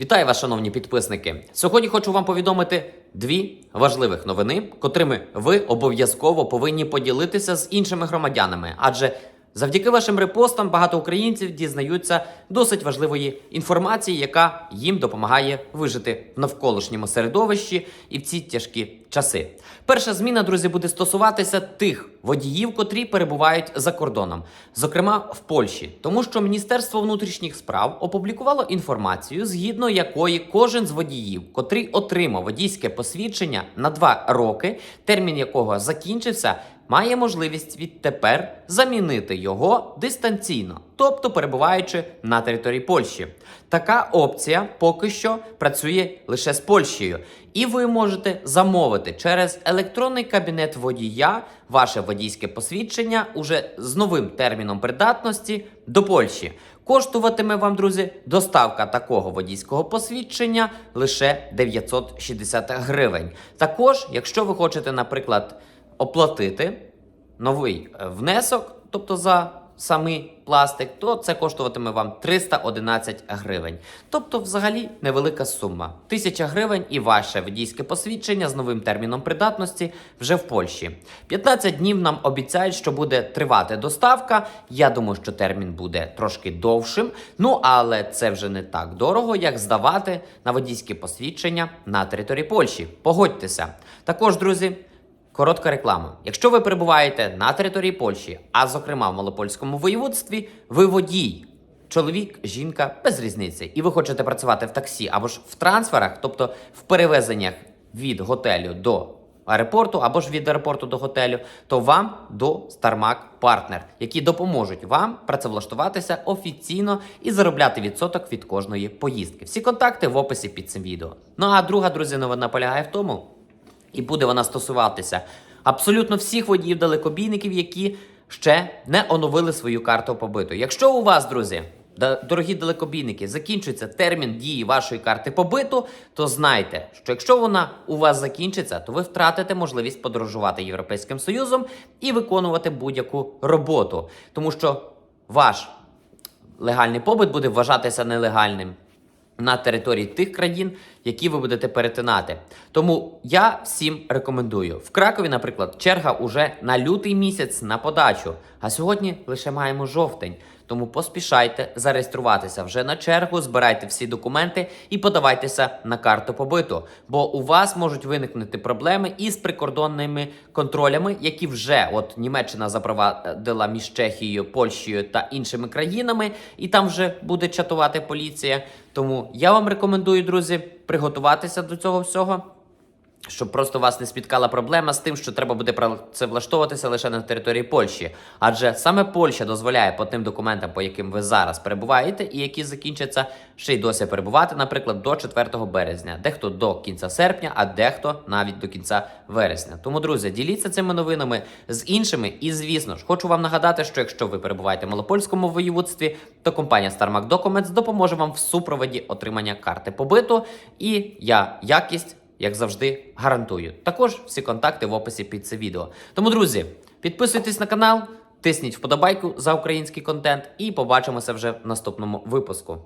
Вітаю вас, шановні підписники. Сьогодні хочу вам повідомити дві важливих новини, котрими ви обов'язково повинні поділитися з іншими громадянами, адже завдяки вашим репостам багато українців дізнаються досить важливої інформації, яка їм допомагає вижити в навколишньому середовищі і в ці тяжкі часи. Перша зміна, друзі, буде стосуватися тих водіїв, котрі перебувають за кордоном, зокрема в Польщі, тому що Міністерство внутрішніх справ опублікувало інформацію, згідно якої кожен з водіїв, котрий отримав водійське посвідчення на два роки, термін якого закінчився, має можливість відтепер замінити його дистанційно, тобто перебуваючи на території Польщі. Така опція поки що працює лише з Польщею, і ви можете замовити через електронний кабінет водія ваше водійське посвідчення уже з новим терміном придатності до Польщі. Коштуватиме вам, друзі, доставка такого водійського посвідчення лише 960 гривень. Також, якщо ви хочете, наприклад, оплатити новий е, внесок, тобто за самий пластик, то це коштуватиме вам 311 гривень. Тобто, взагалі, невелика сума. 1000 гривень і ваше водійське посвідчення з новим терміном придатності вже в Польщі. 15 днів нам обіцяють, що буде тривати доставка. Я думаю, що термін буде трошки довшим. Ну але це вже не так дорого, як здавати на водійське посвідчення на території Польщі. Погодьтеся. Також, друзі. Коротка реклама. Якщо ви перебуваєте на території Польщі, а зокрема в Малопольському воєводстві, ви водій, чоловік, жінка без різниці, і ви хочете працювати в таксі або ж в трансферах, тобто в перевезеннях від готелю до аеропорту або ж від аеропорту до готелю, то вам до Starmac Partner, які допоможуть вам працевлаштуватися офіційно і заробляти відсоток від кожної поїздки. Всі контакти в описі під цим відео. Ну а друга, друзі, новина полягає в тому. І буде вона стосуватися абсолютно всіх водіїв далекобійників, які ще не оновили свою карту побиту. Якщо у вас, друзі, дорогі далекобійники, закінчується термін дії вашої карти побиту, то знайте, що якщо вона у вас закінчиться, то ви втратите можливість подорожувати Європейським Союзом і виконувати будь-яку роботу, тому що ваш легальний побит буде вважатися нелегальним на території тих країн, які ви будете перетинати. Тому я всім рекомендую. В Кракові, наприклад, черга уже на лютий місяць на подачу, а сьогодні лише маємо жовтень. Тому поспішайте зареєструватися вже на чергу, збирайте всі документи і подавайтеся на карту побиту. Бо у вас можуть виникнути проблеми із прикордонними контролями, які вже от Німеччина запровадила між Чехією, Польщею та іншими країнами, і там вже буде чатувати поліція. Тому я вам рекомендую, друзі, приготуватися до цього всього. Щоб просто вас не спіткала проблема з тим, що треба буде працевлаштовуватися лише на території Польщі. Адже саме Польща дозволяє по тим документам, по яким ви зараз перебуваєте, і які закінчаться ще й досі перебувати, наприклад, до 4 березня, дехто до кінця серпня, а дехто навіть до кінця вересня. Тому, друзі, діліться цими новинами з іншими. І звісно ж, хочу вам нагадати, що якщо ви перебуваєте в Малопольському воєводстві, то компанія StarMac Documents допоможе вам в супроводі отримання карти побиту. І я якість як завжди, гарантую. Також всі контакти в описі під це відео. Тому, друзі, підписуйтесь на канал, тисніть вподобайку за український контент, і побачимося вже в наступному випуску.